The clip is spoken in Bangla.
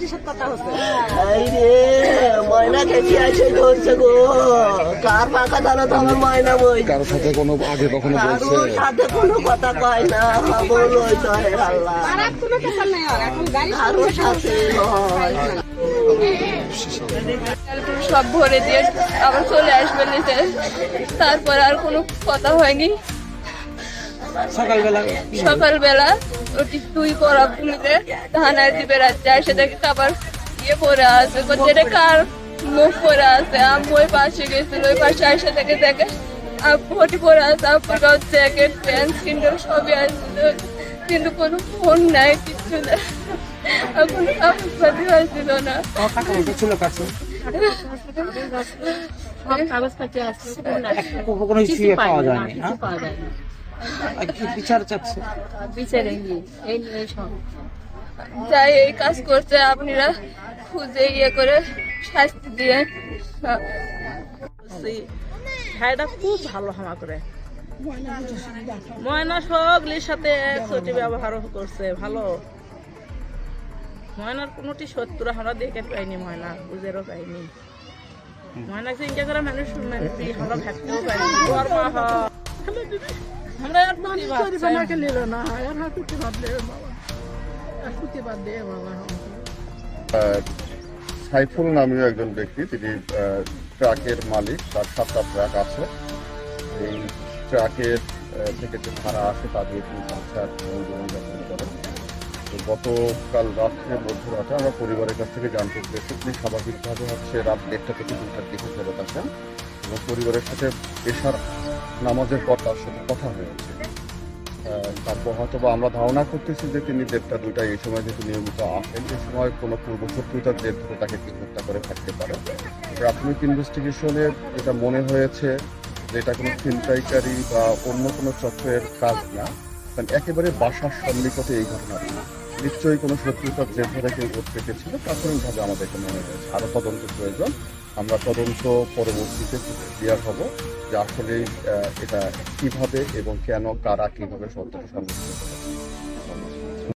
মানুষের কথা হচ্ছে। এই ময়না খেতে আসে ধরছে গো। কার তো আমার ময়না বই? সাথে কোনো আগে কখনো বলছে? সাথে কোনো কথা কয় না বলোই তো হে আল্লাহ। আর কোনো ব্যাপার নাই আর এখন গাড়ি কারোর সাথে নয় সব ভরে দিয়ে আবার চলে আসবে নিচে তারপর আর কোনো কথা হয়নি। সকালবেলা সকালবেলা ওটি তুই করা ভূমিতে ধানায় দিবে রাত্রে এসে দেখি আবার ইয়ে পরে আছে এটা কার মুখ পরে আছে? আম্মু ওই পাশে গেছিল ওই পাশে এসে দেখে দেখে ওটি পরে আছে গাও জ্যাকেট প্যান্ট কিনতে সবই আসছিল কিন্তু কোনো ফোন নাই কিছু না এখন কাগজপাতি হয়েছিল না। ছিল কাছে সব কোনো- কোনো কিছু পাওয়া যায়নি কি বিচার চাচ্ছে? বিচারে এই নিয়ে সব। যাই এই কাজ করছে আপনারা খুঁজে ইয়ে করে শাস্তি দিয়ে ভাইটা খুব ভালো হামা করে। ময়না সবলির সাথে একসাথে ব্যবহার করছে ভালো। ময়নার কোনোটি শত্রু আমরা দেখে পাইনি ময়না বুঝেরও পাইনি। ময়না চিন্তা করে মানুষ মানুষ আমরা ভাবতেও পাইনি ওর মা হ- আমরা আর প্রতিবাদ চাই। সাইফুল নামীয় একজন ব্যক্তি তিনি ট্রাকের মালিক তার সাতটা ট্রাক আছে। এই ট্রাকের থেকে যে ভাড়া আসে তা দিয়ে তিনি সংসার এবং জীবনযাপন করেন। তো গতকাল রাত্রে মধ্যরাতে আমরা পরিবারের কাছ থেকে জানতে পেরেছি তিনি স্বাভাবিকভাবে হচ্ছে রাত দেড়টা থেকে দুটার দিকে ফেরত আসেন। এবং পরিবারের সাথে এশার নামাজের পর তার সাথে কথা হয়েছে। তারপর হয়তো বা আমরা ধারণা করতেছি যে তিনি দেড়টা দুইটা এই সময় যেহেতু নিয়মিত আসেন, এই সময় কোনো পূর্ব শত্রুতার ধরে তাকে হত্যা করে থাকতে পারে। প্রাথমিক ইনভেস্টিগেশনে এটা মনে হয়েছে যে এটা কোনো ছিনতাইকারী বা অন্য কোনো চক্রের কাজ না, কারণ একেবারে বাসার সন্নিকটে এই ঘটনাটি নিশ্চয়ই কোনো শত্রুতার জের ধরে কেউ করতে গেছিল প্রাথমিকভাবে আমাদেরকে মনে হয়েছে। আরও তদন্ত প্রয়োজন। আমরা তদন্ত পরবর্তীতে ক্লিয়ার হব যে আসলে এটা কীভাবে এবং কেন কারা কীভাবে সত্যটা